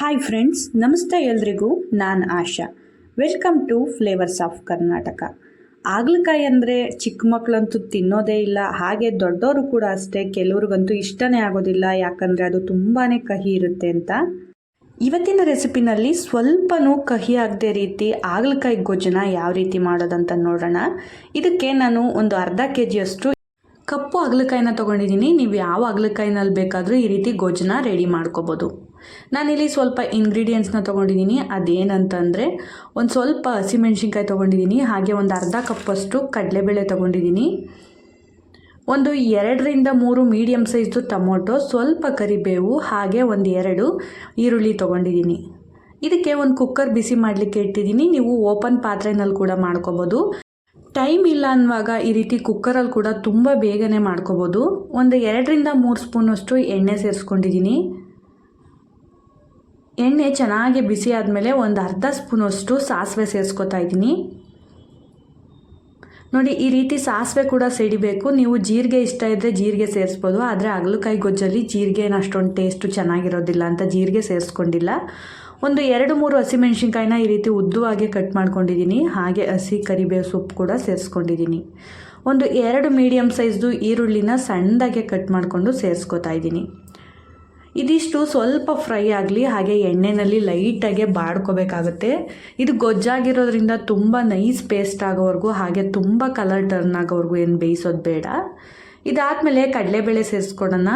Hi friends ನಮಸ್ತೆ ಎಲ್ರಿಗೂ, ನಾನು Asha. Welcome to flavours of Karnataka ಆಗ್ಲಕಾಯಿ ಅಂದರೆ ಚಿಕ್ಕ ಮಕ್ಕಳಂತೂ ತಿನ್ನೋದೇ ಇಲ್ಲ, ಹಾಗೆ ದೊಡ್ಡವರು ಕೂಡ ಅಷ್ಟೇ, ಕೆಲವ್ರಿಗಂತೂ ಇಷ್ಟನೇ ಆಗೋದಿಲ್ಲ, ಯಾಕಂದರೆ ಅದು ತುಂಬಾ ಕಹಿ ಇರುತ್ತೆ ಅಂತ. ಇವತ್ತಿನ ರೆಸಿಪಿನಲ್ಲಿ ಸ್ವಲ್ಪನೂ ಕಹಿ ಆಗದೆ ರೀತಿ ಆಗ್ಲಕಾಯಿ ಗೊಜ್ಜನ ಯಾವ ರೀತಿ ಮಾಡೋದಂತ ನೋಡೋಣ. ಇದಕ್ಕೆ ನಾನು ಒಂದು ಅರ್ಧ ಕೆ ಜಿಯಷ್ಟು ಕಪ್ಪು ಹಾಗಲಕಾಯಿನ ತೊಗೊಂಡಿದ್ದೀನಿ, ನೀವು ಯಾವ ಹಾಗಲಕಾಯಿನಲ್ಲಿ ಬೇಕಾದರೂ ಈ ರೀತಿ ಗೊಜ್ಜನ್ನ ರೆಡಿ ಮಾಡ್ಕೋಬೋದು. ನಾನಿಲ್ಲಿ ಸ್ವಲ್ಪ ಇಂಗ್ರೀಡಿಯೆಂಟ್ಸ್ನ ತೊಗೊಂಡಿದ್ದೀನಿ, ಅದೇನಂತಂದರೆ ಒಂದು ಸ್ವಲ್ಪ ಹಸಿಮೆಣ್ಸಿನ್ಕಾಯಿ ತೊಗೊಂಡಿದ್ದೀನಿ, ಹಾಗೆ ಒಂದು ಅರ್ಧ ಕಪ್ಪಷ್ಟು ಕಡಲೆಬೇಳೆ ತೊಗೊಂಡಿದ್ದೀನಿ. ಒಂದು ಎರಡರಿಂದ ಮೂರು ಮೀಡಿಯಮ್ ಸೈಜ್ದು ಟೊಮೊಟೊ, ಸ್ವಲ್ಪ ಕರಿಬೇವು, ಹಾಗೆ ಒಂದು ಎರಡು ಈರುಳ್ಳಿ ತೊಗೊಂಡಿದ್ದೀನಿ. ಇದಕ್ಕೆ ಒಂದು ಕುಕ್ಕರ್ ಬಿಸಿ ಮಾಡಲಿಕ್ಕೆ ಇಟ್ಟಿದ್ದೀನಿ, ನೀವು ಓಪನ್ ಪಾತ್ರೆನಲ್ಲಿ ಕೂಡ ಮಾಡ್ಕೋಬೋದು. ಟೈಮ್ ಇಲ್ಲ ಅನ್ನುವಾಗ ಈ ರೀತಿ ಕುಕ್ಕರಲ್ಲಿ ಕೂಡ ತುಂಬ ಬೇಗನೆ ಮಾಡ್ಕೋಬೋದು. ಒಂದು ಎರಡರಿಂದ ಮೂರು ಸ್ಪೂನಷ್ಟು ಎಣ್ಣೆ ಸೇರಿಸ್ಕೊಂಡಿದ್ದೀನಿ. ಎಣ್ಣೆ ಚೆನ್ನಾಗಿ ಬಿಸಿ ಆದಮೇಲೆ ಒಂದು ಅರ್ಧ ಸ್ಪೂನಷ್ಟು ಸಾಸಿವೆ ಸೇರಿಸ್ಕೊತಾ ಇದ್ದೀನಿ. ನೋಡಿ, ಈ ರೀತಿ ಸಾಸಿವೆ ಕೂಡ ಸಿಡಿಬೇಕು. ನೀವು ಜೀರಿಗೆ ಇಷ್ಟ ಇದ್ದರೆ ಜೀರಿಗೆ ಸೇರಿಸ್ಬೋದು, ಆದರೆ ಅಗಲಕಾಯಿ ಗೊಜ್ಜಲ್ಲಿ ಜೀರಿಗೆನ ಅಷ್ಟೊಂದು ಟೇಸ್ಟು ಚೆನ್ನಾಗಿರೋದಿಲ್ಲ ಅಂತ ಜೀರಿಗೆ ಸೇರಿಸ್ಕೊಂಡಿಲ್ಲ. ಒಂದು ಎರಡು ಮೂರು ಹಸಿಮೆಣ್ಸಿನ್ಕಾಯಿನ ಈ ರೀತಿ ಉದ್ದುವಾಗೆ ಕಟ್ ಮಾಡ್ಕೊಂಡಿದ್ದೀನಿ. ಹಾಗೆ ಹಸಿ ಕರಿಬೇವು ಸೊಪ್ಪು ಕೂಡ ಸೇರಿಸ್ಕೊಂಡಿದ್ದೀನಿ. ಒಂದು ಎರಡು ಮೀಡಿಯಮ್ ಸೈಜ್ದು ಈರುಳ್ಳಿನ ಸಣ್ಣದಾಗೆ ಕಟ್ ಮಾಡಿಕೊಂಡು ಸೇರಿಸ್ಕೊತಾ ಇದ್ದೀನಿ. ಇದಿಷ್ಟು ಸ್ವಲ್ಪ ಫ್ರೈ ಆಗಲಿ, ಹಾಗೆ ಎಣ್ಣೆಯಲ್ಲಿ ಲೈಟಾಗೆ ಬಾಡ್ಕೋಬೇಕಾಗುತ್ತೆ. ಇದು ಗೊಜ್ಜಾಗಿರೋದ್ರಿಂದ ತುಂಬ ನೈಸ್ ಪೇಸ್ಟ್ ಆಗೋವರೆಗೂ, ಹಾಗೆ ತುಂಬ ಕಲರ್ ಟರ್ನ್ ಆಗೋವರೆಗೂ ಏನು ಬೇಯಿಸೋದು ಬೇಡ. ಇದಾದಮೇಲೆ ಕಡಲೆಬೇಳೆ ಸೇರಿಸ್ಕೊಡೋಣ.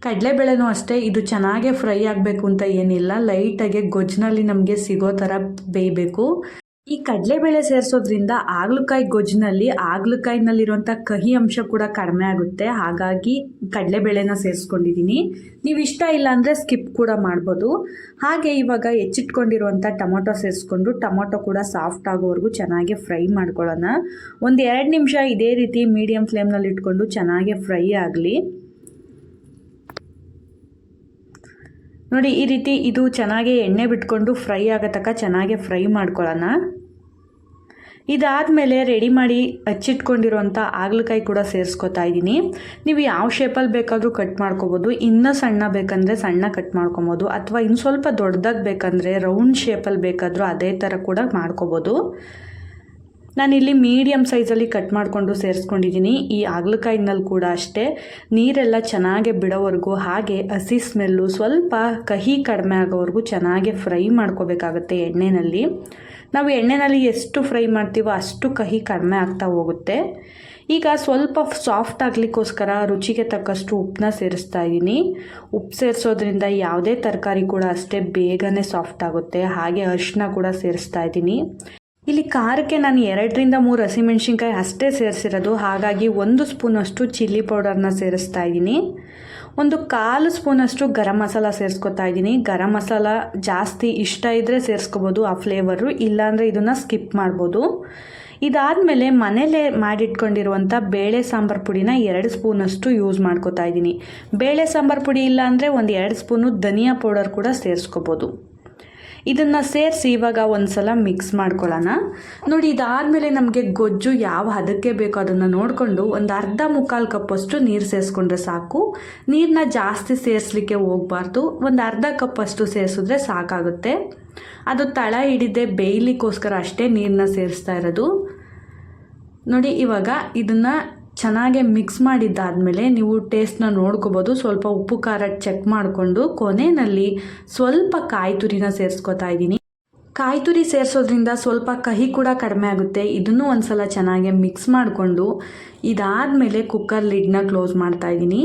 ಕಡಲೆಬೇಳೆನೂ ಅಷ್ಟೇ, ಇದು ಚೆನ್ನಾಗೇ ಫ್ರೈ ಆಗಬೇಕು ಅಂತ ಏನಿಲ್ಲ. ಲೈಟಾಗೆ ಗೊಜ್ಜಿನಲ್ಲಿ ನಮಗೆ ಸಿಗೋ ಥರ ಬೇಯಬೇಕು. ಈ ಕಡಲೆಬೇಳೆ ಸೇರಿಸೋದ್ರಿಂದ ಆಗ್ಲಕಾಯಿ ಗೊಜ್ಜಿನಲ್ಲಿ ಆಗ್ಲಕಾಯಿನಲ್ಲಿರುವಂಥ ಕಹಿ ಅಂಶ ಕೂಡ ಕಡಿಮೆ ಆಗುತ್ತೆ. ಹಾಗಾಗಿ ಕಡಲೆಬೇಳೆನ ಸೇರಿಸ್ಕೊಂಡಿದ್ದೀನಿ ನೀವು ಇಷ್ಟ ಇಲ್ಲ ಅಂದರೆ ಸ್ಕಿಪ್ ಕೂಡ ಮಾಡ್ಬೋದು. ಹಾಗೆ ಇವಾಗ ಹೆಚ್ಚಿಟ್ಕೊಂಡಿರುವಂಥ ಟೊಮೊಟೊ ಸೇರಿಸ್ಕೊಂಡು ಟೊಮೊಟೊ ಕೂಡ ಸಾಫ್ಟ್ ಆಗೋವರೆಗೂ ಚೆನ್ನಾಗಿ ಫ್ರೈ ಮಾಡ್ಕೊಳ್ಳೋಣ. ಒಂದು ಎರಡು ನಿಮಿಷ ಇದೇ ರೀತಿ ಮೀಡಿಯಮ್ ಫ್ಲೇಮ್ನಲ್ಲಿ ಇಟ್ಕೊಂಡು ಚೆನ್ನಾಗಿ ಫ್ರೈ ಆಗಲಿ. ನೋಡಿ, ಈ ರೀತಿ ಇದು ಚೆನ್ನಾಗಿ ಎಣ್ಣೆ ಬಿಟ್ಕೊಂಡು ಫ್ರೈ ಆಗೋ ತನಕ ಚೆನ್ನಾಗಿ ಫ್ರೈ ಮಾಡ್ಕೊಳ್ಳೋಣ. ಇದಾದಮೇಲೆ ರೆಡಿ ಮಾಡಿ ಹಚ್ಚಿಟ್ಕೊಂಡಿರುವಂಥ ಆಗ್ಲಕಾಯಿ ಕೂಡ ಸೇರಿಸ್ಕೊತಾ ಇದ್ದೀನಿ. ನೀವು ಯಾವ ಶೇಪಲ್ಲಿ ಬೇಕಾದರೂ ಕಟ್ ಮಾಡ್ಕೋಬೋದು. ಇನ್ನೂ ಸಣ್ಣ ಬೇಕಂದರೆ ಸಣ್ಣ ಕಟ್ ಮಾಡ್ಕೊಬೋದು. ಅಥವಾ ಇನ್ನು ಸ್ವಲ್ಪ ದೊಡ್ಡದಾಗ ಬೇಕಂದರೆ ರೌಂಡ್ ಶೇಪಲ್ಲಿ ಬೇಕಾದರೂ ಅದೇ ಥರ ಕೂಡ ಮಾಡ್ಕೋಬೋದು. ನಾನಿಲ್ಲಿ ಮೀಡಿಯಮ್ ಸೈಜಲ್ಲಿ ಕಟ್ ಮಾಡಿಕೊಂಡು ಸೇರಿಸ್ಕೊಂಡಿದ್ದೀನಿ ಈ ಆಗ್ಲಕಾಯಿನಲ್ಲಿ ಕೂಡ ಅಷ್ಟೇ. ನೀರೆಲ್ಲ ಚೆನ್ನಾಗೆ ಬಿಡೋವರೆಗೂ ಹಾಗೆ ಹಸಿ ಸ್ಮೆಲ್ಲು ಸ್ವಲ್ಪ ಕಹಿ ಕಡಿಮೆ ಆಗೋವರೆಗೂ ಚೆನ್ನಾಗಿ ಫ್ರೈ ಮಾಡ್ಕೋಬೇಕಾಗತ್ತೆ ಎಣ್ಣೆಯಲ್ಲಿ ನಾವು ಎಣ್ಣೆಯಲ್ಲಿ ಎಷ್ಟು ಫ್ರೈ ಮಾಡ್ತೀವೋ ಅಷ್ಟು ಕಹಿ ಕಡಿಮೆ ಆಗ್ತಾ ಹೋಗುತ್ತೆ. ಈಗ ಸ್ವಲ್ಪ ಸಾಫ್ಟ್ ಆಗಲಿಕ್ಕೋಸ್ಕರ ರುಚಿಗೆ ತಕ್ಕಷ್ಟು ಉಪ್ಪನ್ನ ಸೇರಿಸ್ತಾ ಇದ್ದೀನಿ ಉಪ್ಪು ಸೇರಿಸೋದ್ರಿಂದ ಯಾವುದೇ ತರಕಾರಿ ಕೂಡ ಅಷ್ಟೇ ಬೇಗನೆ ಸಾಫ್ಟ್ ಆಗುತ್ತೆ. ಹಾಗೆ ಅರಿಶಿನ ಕೂಡ ಸೇರಿಸ್ತಾ ಇದ್ದೀನಿ ಇಲ್ಲಿ ಖಾರಕ್ಕೆ ನಾನು ಎರಡರಿಂದ ಮೂರು ಹಸಿಮೆಣ್ಸಿನ್ಕಾಯಿ ಅಷ್ಟೇ ಸೇರಿಸಿರೋದು. ಹಾಗಾಗಿ ಒಂದು ಸ್ಪೂನಷ್ಟು ಚಿಲ್ಲಿ ಪೌಡರ್ನ ಸೇರಿಸ್ತಾ ಇದ್ದೀನಿ. ಒಂದು ಕಾಲು ಸ್ಪೂನಷ್ಟು ಗರಂ ಮಸಾಲ ಸೇರಿಸ್ಕೊತಾ ಇದ್ದೀನಿ. ಗರಂ ಮಸಾಲ ಜಾಸ್ತಿ ಇಷ್ಟ ಇದ್ದರೆ ಸೇರಿಸ್ಕೋಬೋದು, ಆ ಫ್ಲೇವರು ಇಲ್ಲಾಂದರೆ ಇದನ್ನು ಸ್ಕಿಪ್ ಮಾಡ್ಬೋದು. ಇದಾದಮೇಲೆ ಮನೇಲೇ ಮಾಡಿಟ್ಕೊಂಡಿರುವಂಥ ಬೇಳೆ ಸಾಂಬಾರು ಪುಡಿನ ಎರಡು ಸ್ಪೂನಷ್ಟು ಯೂಸ್ ಮಾಡ್ಕೋತಾ ಇದ್ದೀನಿ. ಬೇಳೆ ಸಾಂಬಾರು ಪುಡಿ ಇಲ್ಲಾಂದರೆ ಒಂದು ಎರಡು ಸ್ಪೂನು ಧನಿಯಾ ಪೌಡರ್ ಕೂಡ ಸೇರಿಸ್ಕೋಬೋದು. ಇದನ್ನು ಸೇರಿಸಿ ಇವಾಗ ಒಂದು ಸಲ ಮಿಕ್ಸ್ ಮಾಡ್ಕೊಳ್ಳೋಣ. ನೋಡಿ, ಇದಾದಮೇಲೆ ನಮಗೆ ಗೊಜ್ಜು ಯಾವ ಹದಕ್ಕೆ ಬೇಕೋ ಅದನ್ನು ನೋಡಿಕೊಂಡು ಒಂದು ಅರ್ಧ ಮುಕ್ಕಾಲು ಕಪ್ಪಷ್ಟು ನೀರು ಸೇರಿಸ್ಕೊಂಡ್ರೆ ಸಾಕು. ನೀರನ್ನ ಜಾಸ್ತಿ ಸೇರಿಸ್ಲಿಕ್ಕೆ ಹೋಗಬಾರ್ದು. ಒಂದು ಅರ್ಧ ಕಪ್ಪಷ್ಟು ಸೇರಿಸಿದ್ರೆ ಸಾಕಾಗುತ್ತೆ. ಅದು ತಳ ಹಿಡಿದೆ ಬೇಯ್ಲಿಕ್ಕೋಸ್ಕರ ಅಷ್ಟೇ ನೀರನ್ನ ಸೇರಿಸ್ತಾ ಇರೋದು. ನೋಡಿ, ಇವಾಗ ಇದನ್ನು ಚೆನ್ನಾಗೆ ಮಿಕ್ಸ್ ಮಾಡಿದ್ದಾದಮೇಲೆ ನೀವು ಟೇಸ್ಟ್ನ ನೋಡ್ಕೋಬೋದು. ಸ್ವಲ್ಪ ಉಪ್ಪು, ಖಾರ ಚೆಕ್ ಮಾಡಿಕೊಂಡು ಕೊನೆಯಲ್ಲಿ ಸ್ವಲ್ಪ ಕಾಯಿ ತುರಿನ ಸೇರಿಸ್ಕೊತಾ ಇದ್ದೀನಿ. ಕಾಯಿ ತುರಿ ಸೇರಿಸೋದ್ರಿಂದ ಸ್ವಲ್ಪ ಕಹಿ ಕೂಡ ಕಡಿಮೆ ಆಗುತ್ತೆ. ಇದನ್ನು ಒಂದು ಸಲ ಚೆನ್ನಾಗಿ ಮಿಕ್ಸ್ ಮಾಡಿಕೊಂಡು ಇದಾದಮೇಲೆ ಕುಕ್ಕರ್ ಲಿಡ್ನ ಕ್ಲೋಸ್ ಮಾಡ್ತಾ ಇದ್ದೀನಿ.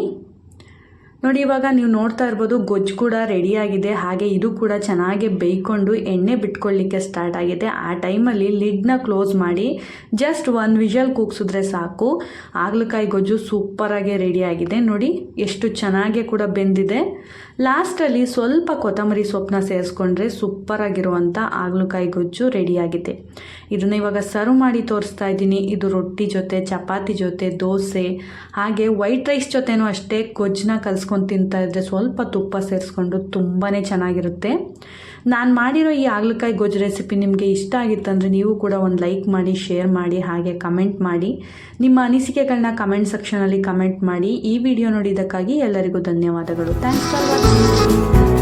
ನೋಡಿ, ಇವಾಗ ನೀವು ನೋಡ್ತಾ ಇರ್ಬೋದು, ಗೊಜ್ಜು ಕೂಡ ರೆಡಿಯಾಗಿದೆ ಹಾಗೆ ಇದು ಕೂಡ ಚೆನ್ನಾಗಿ ಬೇಯ್ಕೊಂಡು ಎಣ್ಣೆ ಬಿಟ್ಕೊಳ್ಳಿಕ್ಕೆ ಸ್ಟಾರ್ಟ್ ಆಗಿದೆ. ಆ ಟೈಮಲ್ಲಿ ಲಿಡ್ನ ಕ್ಲೋಸ್ ಮಾಡಿ ಜಸ್ಟ್ ಒಂದು ವಿಷಲ್ ಕೂಗ್ಸಿದ್ರೆ ಸಾಕು. ಆಗ್ಲಕಾಯಿ ಗೊಜ್ಜು ಸೂಪರಾಗಿ ರೆಡಿಯಾಗಿದೆ ನೋಡಿ, ಎಷ್ಟು ಚೆನ್ನಾಗಿ ಕೂಡ ಬೆಂದಿದೆ. ಲಾಸ್ಟಲ್ಲಿ ಸ್ವಲ್ಪ ಕೊತ್ತಂಬರಿ ಸೊಪ್ಪನ್ನ ಸೇರಿಸ್ಕೊಂಡ್ರೆ ಸೂಪರಾಗಿರುವಂಥ ಆಗ್ಲಕಾಯಿ ಗೊಜ್ಜು ರೆಡಿಯಾಗಿದೆ ಇದನ್ನು ಇವಾಗ ಸರ್ವ್ ಮಾಡಿ ತೋರಿಸ್ತಾ ಇದ್ದೀನಿ. ಇದು ರೊಟ್ಟಿ ಜೊತೆ, ಚಪಾತಿ ಜೊತೆ, ದೋಸೆ, ಹಾಗೆ ವೈಟ್ ರೈಸ್ ಜೊತೆನೂ ಅಷ್ಟೇ ಗೊಜ್ಜನ್ನ ಕಲಿಸ್ಕೊಂಡು ತಿಂತಾ ಇದ್ದರೆ ಸ್ವಲ್ಪ ತುಪ್ಪ ಸೇರಿಸ್ಕೊಂಡು ತುಂಬಾ ಚೆನ್ನಾಗಿರುತ್ತೆ. ನಾನು ಮಾಡಿರೋ ಈ ಹಾಗಲಕಾಯಿ ಗೊಜ್ಜು ರೆಸಿಪಿ ನಿಮಗೆ ಇಷ್ಟ ಆಗಿತ್ತಂದರೆ ನೀವು ಕೂಡ ಒಂದು ಲೈಕ್ ಮಾಡಿ ಶೇರ್ ಮಾಡಿ, ಹಾಗೆ ಕಮೆಂಟ್ ಮಾಡಿ. ನಿಮ್ಮ ಅನಿಸಿಕೆಗಳನ್ನ ಕಮೆಂಟ್ ಸೆಕ್ಷನಲ್ಲಿ ಕಮೆಂಟ್ ಮಾಡಿ. ಈ ವಿಡಿಯೋ ನೋಡಿದ್ದಕ್ಕಾಗಿ ಎಲ್ಲರಿಗೂ ಧನ್ಯವಾದಗಳು. Thanks for watching